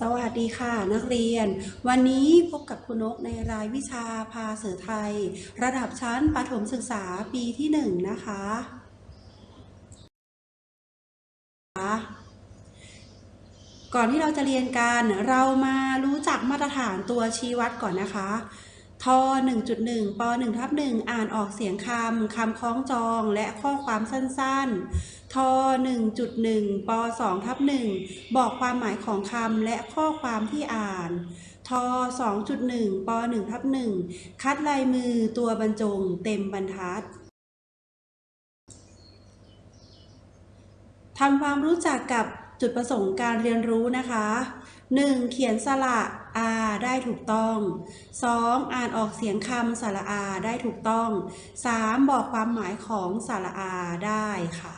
สวัสดีค่ะ นักเรียน วันนี้พบกับคุณนกในรายวิชาภาษาไทย ระดับชั้นประถมศึกษาปีที่หนึ่งนะคะ ก่อนที่เราจะเรียนกัน เรามารู้จักมาตรฐานตัวชี้วัดก่อนนะคะ ท1.1ป1ทับ1อ่านออกเสียงคำคำคล้องจองและข้อความสั้นๆท1.1ป2ทับ1บอกความหมายของคำและข้อความที่อ่านท2.1ป1ทับ1คัดลายมือตัวบรรจงเต็มบรรทัดทำความรู้จักกับจุดประสงค์การเรียนรู้นะคะ 1. เขียนสระ อาได้ถูกต้อง 2. อ่านออกเสียงคำสระอาได้ถูกต้อง 3. บอกความหมายของสระอาได้ค่ะ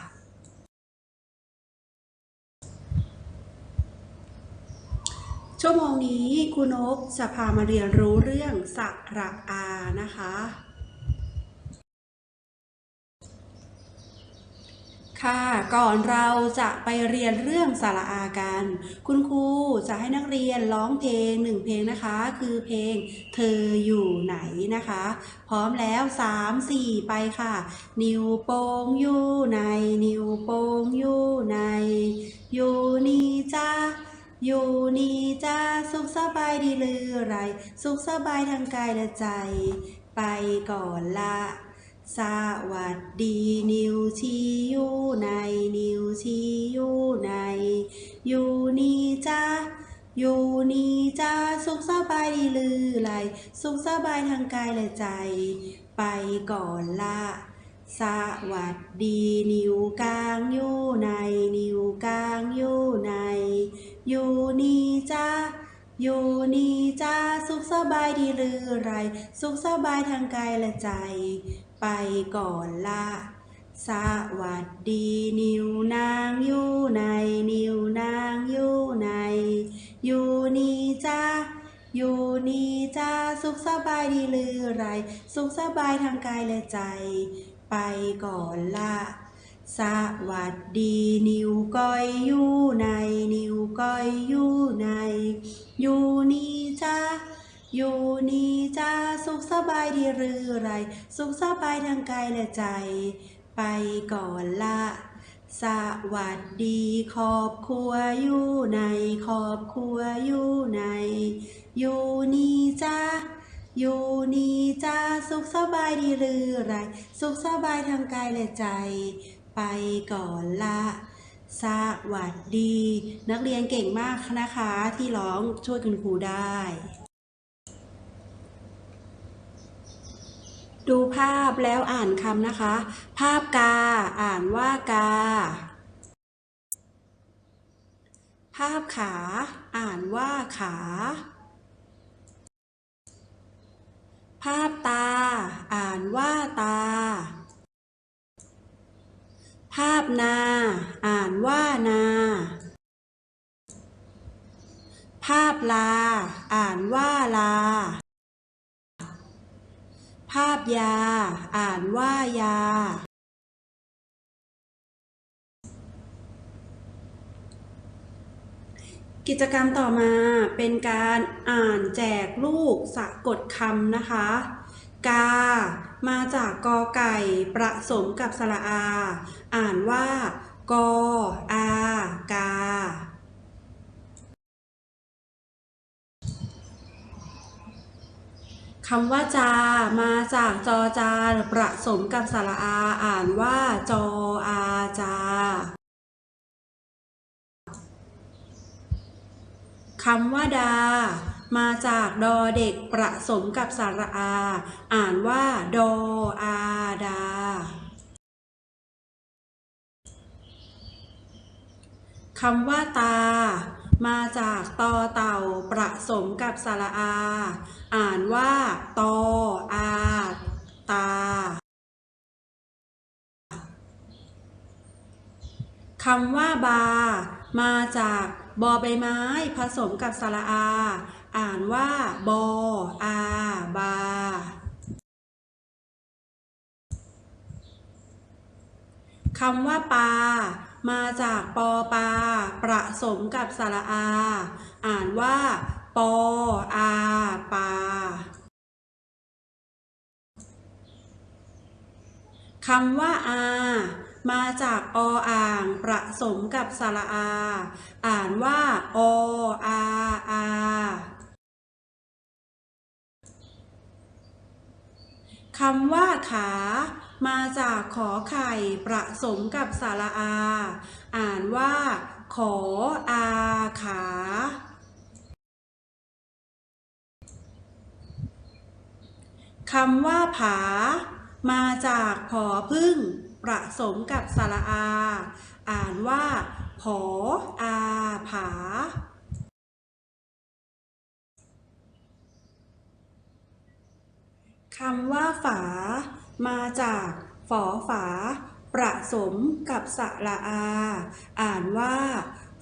ชั่วโมงนี้ครูนกจะพามาเรียนรู้เรื่องสระอานะคะ ค่ะ ก่อนเราจะไปเรียนเรื่องสระอากัน คุณครูจะให้นักเรียนร้องเพลงหนึ่งเพลงนะคะ คือเพลงเธออยู่ไหนนะคะ พร้อมแล้วสามสี่ไปค่ะ นิ้วโป้งอยู่ในนิ้วโป้งอยู่ในอยู่นี่จ้าอยู่นี่จ้าสุขสบายดีหรือไร สุขสบายทางกายและใจ ไปก่อนละ สวัสดีนิวชีอยู่ในนิวชีอยู่ในอยู่นี่จ้าอยู่นี่จ้าสุขสบายดีหรือไรสุขสบายทางกายและใจ ไปก่อนละสวัสดีนิวกลางอยู่ในนิวกลางอยู่ในอยู่นี่จ้า อยู่นี่จ้าสุขสบายดีหรือไร สุขสบายทางกายและใจ ไปก่อนละสวัสดีนิวนางอยู่ในนิวนางอยู่ในอยู่นี่จ้าอยู่นี่จ้าสุขสบายดีหรือไร สุขสบายทางกายและใจ ไปก่อนละ สวัสดีนิวก้อยอยู่ในนิวก้อยอยู่ใน อยู่นี่จ้าอยู่นี่จ้าสุขสบายดีหรือไร สุขสบายทางกายและใจ ไปก่อนละสวัสดีครอบครัวอยู่ในครอบครัวอยู่ใน อยู่นี่จ้าอยู่นี่จ้าสุขสบายดีหรือไร สุขสบายทางกายและใจ ไปก่อนละสวัสดี นักเรียนเก่งมากนะคะที่ร้องช่วยคุณครูได้ ดูภาพแล้วอ่านคำนะคะ ภาพกา อ่านว่ากา ภาพขา อ่านว่าขา ภาพตา อ่านว่าตา ภาพนา อ่านว่านา ภาพลา อ่านว่าลา ภาพยา อ่านว่ายา กิจกรรมต่อมาเป็นการอ่านแจกลูกสะกดคำนะคะ กา มาจากกอไก่ประสมกับสระอา อ่านว่ากออากา คำว่าจา มาจากจอจานประสมกับสระอา อ่านว่าจออาจาำว่าดา มาจากดอเด็กประสมกับสระอา อ่านว่า ดออาดาคำว่าตา มาจากตอเต่าประสมกับสระอา อ่านว่าตออาตาคำว่าบา มาจาก บอใบไม้ผสมกับสระอา อ่านว่าบออาบา คำว่าปา มาจากปอปา ประสมกับสระอา อ่านว่าปออาปาคำว่าอา มาจากออ่างประสมกับสระอา อ่านว่าออาอาคำว่าขา มาจากขอไข่ประสมกับสระอา อ่านว่าขออาขา คำว่าผา มาจากผอพึ่ง ประสมกับสระอา อ่านว่า ผออาผา คำว่าฝา มาจากฝอฝา ประสมกับสระอา อ่านว่า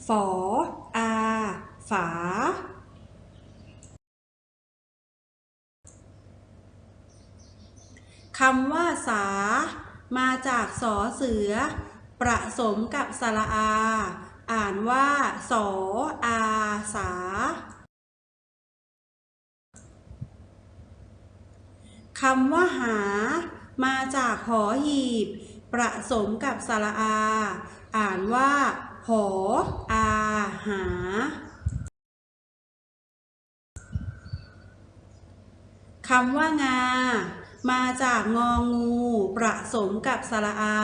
ฝออา ฝาคำว่าสา มาจากสอเสือ ประสมกับสระอา อ่านว่าสออาสาคำว่าหา มาจากหอหีบ ประสมกับสระอา อ่านว่าหออาหาคำว่างา มาจากงองูประสมกับสระอา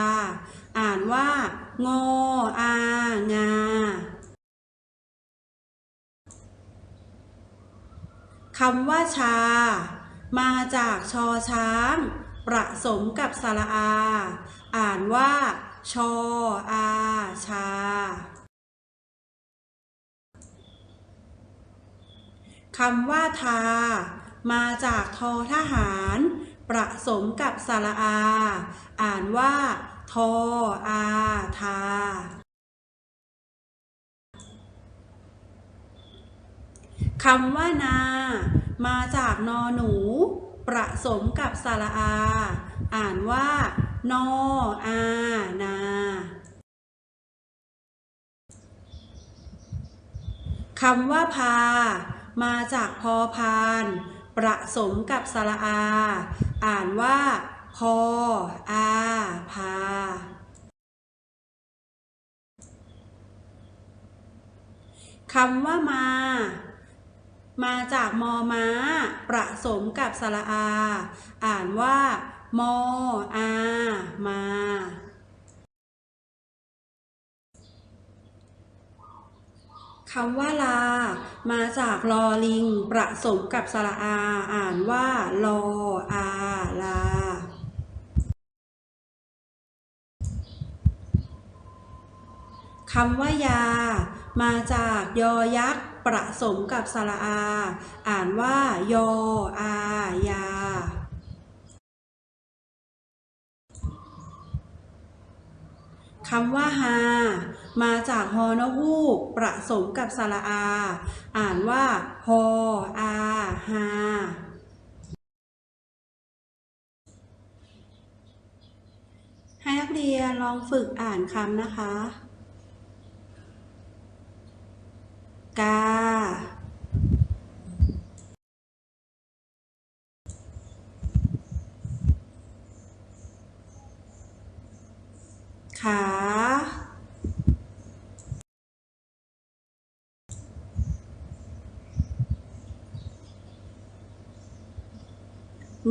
อ่านว่างออางาคำว่าชา มาจากชอช้าง ประสมกับสระอา อ่านว่า ชออาชาคำว่าทา มาจากทอทหาร ประสมกับสระอา อ่านว่า ทออาทา คำว่านา มาจากนอหนู ประสมกับสระอา อ่านว่า นออานา คำว่าพา มาจากพอพาน ประสมกับสระอา อ่านว่า พอ อาพา คำว่ามา มาจากมอม้า ประสมกับสระอา อ่านว่า มออา มา คำว่าลา มาจากลอลิง ประสมกับสระอา อ่านว่าลออาลา คำว่ายา มาจากยอยักษ์ ประสมกับสระอา อ่านว่ายออายา คำว่าฮามาจากฮอนฮูกประสมกับสระอา อ่านว่าฮออาฮาให้นักเรียนลองฝึกอ่านคำนะคะ กา ขา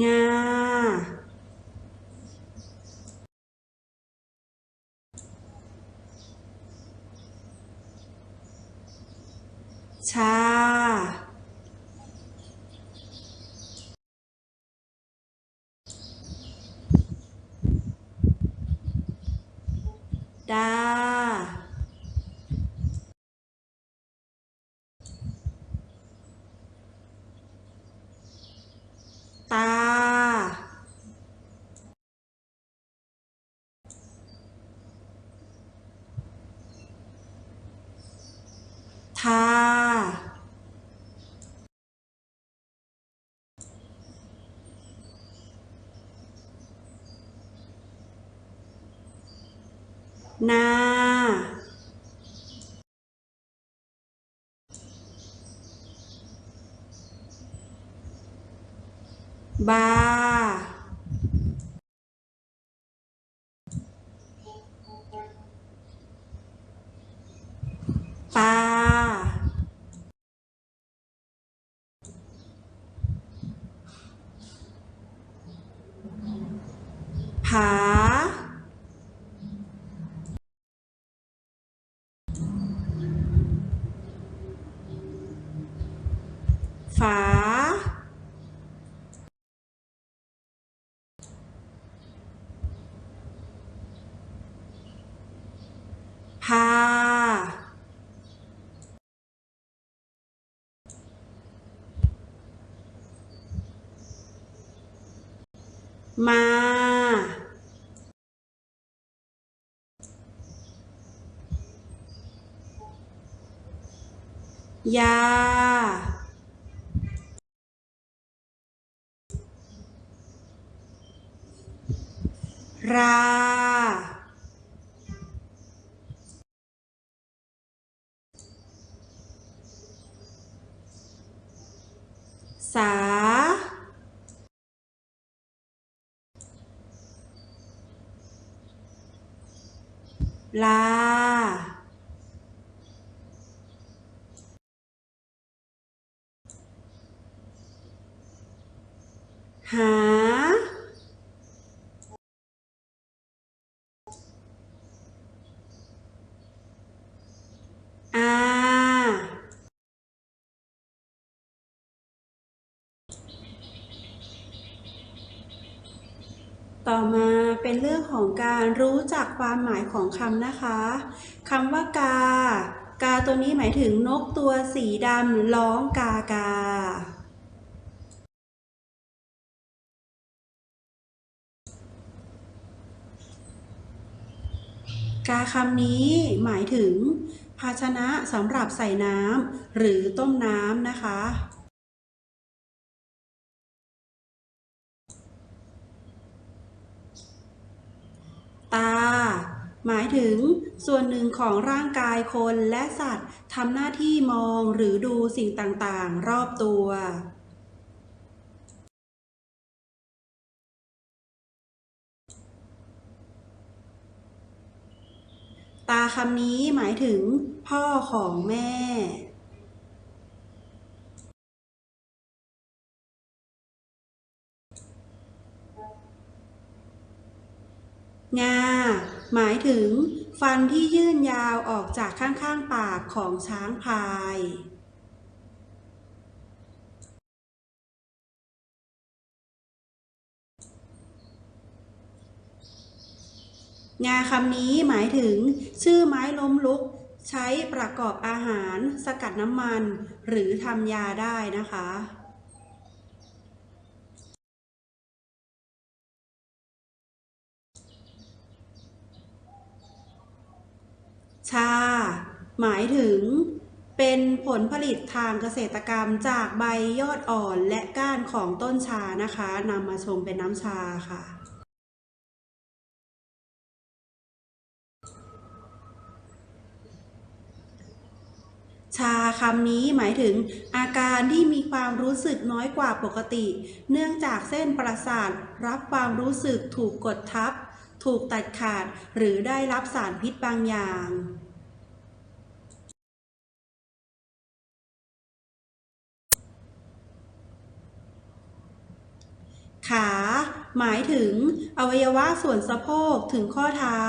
งาชา นา บา มา ยา รา สา ลา หา อา ต่อมาเป็นเรื่องของการรู้จักความหมายของคำนะคะคำว่ากา กาตัวนี้หมายถึงนกตัวสีดำร้องกากากาคำนี้หมายถึง ภาชนะสำหรับใส่น้ำหรือต้มน้ำนะคะ ตา หมายถึงส่วนหนึ่งของร่างกายคนและสัตว์ทำหน้าที่มองหรือดูสิ่งต่างๆ รอบตัวตาคำนี้หมายถึงพ่อของแม่ งา หมายถึง ฟันที่ยื่นยาวออกจากข้างๆปากของช้างพาย งาคำนี้หมายถึง ชื่อไม้ล้มลุก ใช้ประกอบอาหาร สกัดน้ำมัน หรือทำยาได้นะคะ ชา หมายถึง เป็นผลผลิตทางเกษตรกรรมจากใบยอดอ่อนและก้านของต้นชานะคะนำมาชงเป็นน้ำชาค่ะ ชาคำนี้หมายถึงอาการที่มีความรู้สึกน้อยกว่าปกติ เนื่องจากเส้นประสาทรับความรู้สึกถูกกดทับถูกตัดขาดหรือได้รับสารพิษบางอย่าง ขา หมายถึง อวัยวะส่วนสะโพกถึงข้อเท้า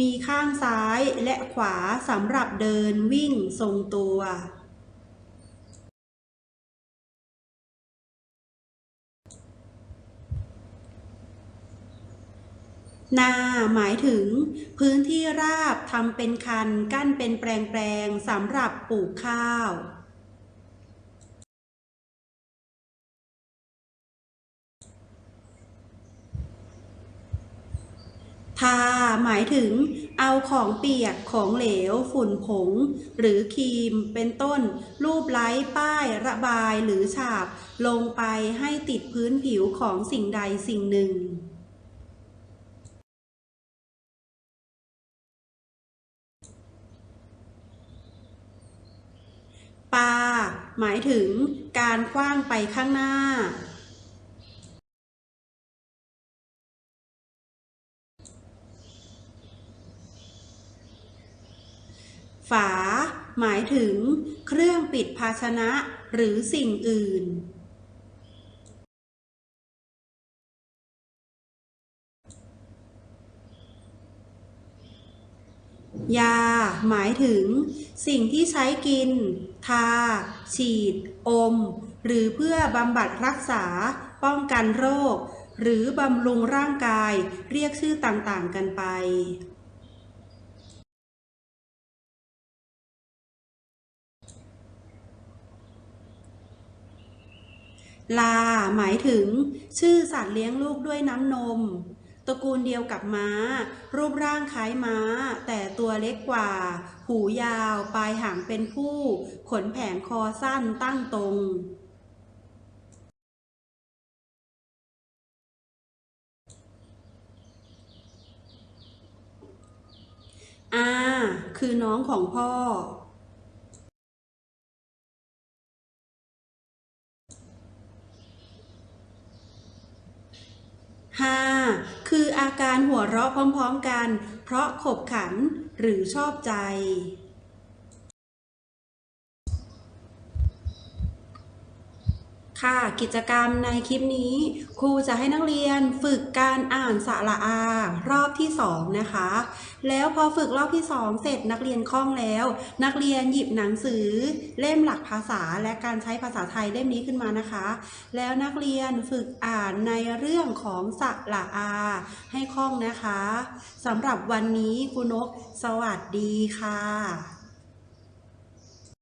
มีข้างซ้ายและขวาสำหรับเดินวิ่งทรงตัวนาหมายถึง พื้นที่ราบทำเป็นคันกั้นเป็นแปลงๆสำหรับปลูกข้าว ทาหมายถึงเอาของเปียกของเหลว ฝุ่นผง หรือครีมเป็นต้น รูปไล้ป้ายระบายหรือฉาบ ลงไปให้ติดพื้นผิวของสิ่งใดสิ่งหนึ่งปาหมายถึงการคว้างไปข้างหน้า ฝา หมายถึง เครื่องปิดภาชนะ หรือสิ่งอื่น ยา หมายถึง สิ่งที่ใช้กิน ทา ฉีด อม หรือเพื่อบำบัดรักษา ป้องกันโรค หรือบำรุงร่างกาย เรียกชื่อต่างๆกันไป ลา หมายถึง ชื่อสัตว์เลี้ยงลูกด้วยน้ำนม ตระกูลเดียวกับม้า รูปร่างคล้ายม้า แต่ตัวเล็กกว่า หูยาว ปลายหางเป็นผู้ ขนแผงคอสั้นตั้งตรงอาคือน้องของพ่อ ห้าคืออาการหัวเราะพร้อมๆกัน เพราะขบขันหรือชอบใจ ค่ะกิจกรรมในคลิปนี้ ครูจะให้นักเรียนฝึกการอ่านสระอา รอบที่สองนะคะ แล้วพอฝึกรอบที่สองเสร็จนักเรียนคล่องแล้ว นักเรียนหยิบหนังสือ เล่มหลักภาษาและการใช้ภาษาไทยเล่มนี้ขึ้นมานะคะ แล้วนักเรียนฝึกอ่านในเรื่องของสระอา ให้คล่องนะคะสำหรับวันนี้ครูนก สวัสดีค่ะ